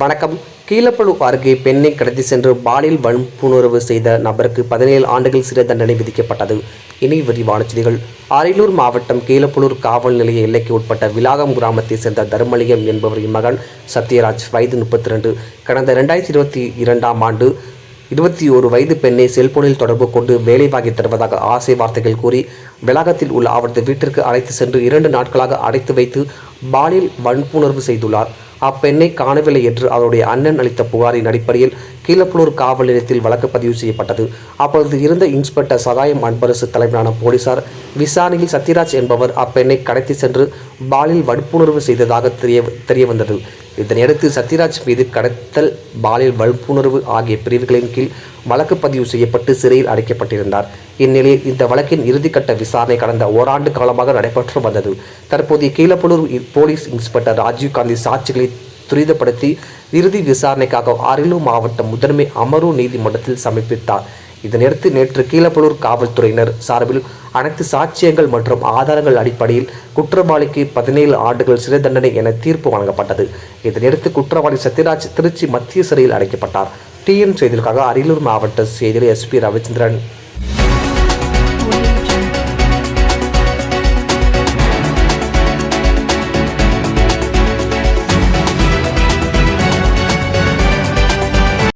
வணக்கம். கீழப்பழு அருகே பெண்ணை கடத்தி சென்று பாலியல் வன்புணர்வு செய்த நபருக்கு பதினேழு ஆண்டுகள் சிறை தண்டனை விதிக்கப்பட்டது. இனி விரிவான செய்திகள். அரியலூர் மாவட்டம் கீழப்பலூர் காவல் நிலைய எல்லைக்கு உட்பட்ட விலாகம் கிராமத்தைச் சேர்ந்த தர்மலிங்கம் என்பவரின் மகன் சத்யராஜ் வயது முப்பத்தி ரெண்டு. கடந்த ரெண்டாயிரத்தி இருபத்தி இரண்டாம் ஆண்டு இருபத்தி ஒரு வயது பெண்ணை செல்போனில் தொடர்பு கொண்டு வேலை வாங்கி தருவதாக ஆசை வார்த்தைகள் கூறி வளாகத்தில் உள்ள அவரது வீட்டிற்கு அழைத்து சென்று இரண்டு நாட்களாக அடைத்து வைத்து பாலியல் வன்புணர்வு செய்துள்ளார். அப்பெண்ணை காணவில்லை என்று அவருடைய அண்ணன் அளித்த புகாரின் அடிப்படையில் கீழப்புலூர் காவல் நிலையத்தில் வழக்கு பதிவு செய்யப்பட்டது. அப்பொழுது இருந்த இன்ஸ்பெக்டர் சதாயம் அன்பரசு தலைவரான போலீசார் விசாரணையில் சத்யராஜ் என்பவர் அப்பெண்ணை கடத்தி சென்று பாலியல் வன்புணர்வு செய்ததாக தெரிய தெரிய வந்தது இதனையடுத்து சத்யராஜ் மீது கடத்தல் பாலியல் வன்புணர்வு ஆகிய பிரிவுகளின் கீழ் வழக்கு பதிவு செய்யப்பட்டு சிறையில் அடைக்கப்பட்டிருந்தார். இந்நிலையில் இந்த வழக்கின் இறுதிக்கட்ட விசாரணை கடந்த ஓராண்டு காலமாக நடைபெற்று வந்தது. தற்போதைய கீழப்பலூர் போலீஸ் இன்ஸ்பெக்டர் ராஜீவ்காந்தி சாட்சிகளை துரிதப்படுத்தி இறுதி விசாரணைக்காக அரியலூர் மாவட்ட முதன்மை அமர்வு நீதிமன்றத்தில் சமர்ப்பித்தார். இதனையடுத்து நேற்று கீழப்பலூர் காவல்துறையினர் சார்பில் அனைத்து சாட்சியங்கள் மற்றும் ஆதாரங்கள் அடிப்படையில் குற்றவாளிக்கு பதினேழு ஆண்டுகள் சிறை தண்டனை என தீர்ப்பு வழங்கப்பட்டது. இதனையடுத்து குற்றவாளி சத்யராஜ் திருச்சி மத்திய சிறையில் அடைக்கப்பட்டார். டிஎன் செய்திகளுக்காக அரியலூர் மாவட்ட செய்தியில் எஸ்பி ரவிச்சந்திரன்.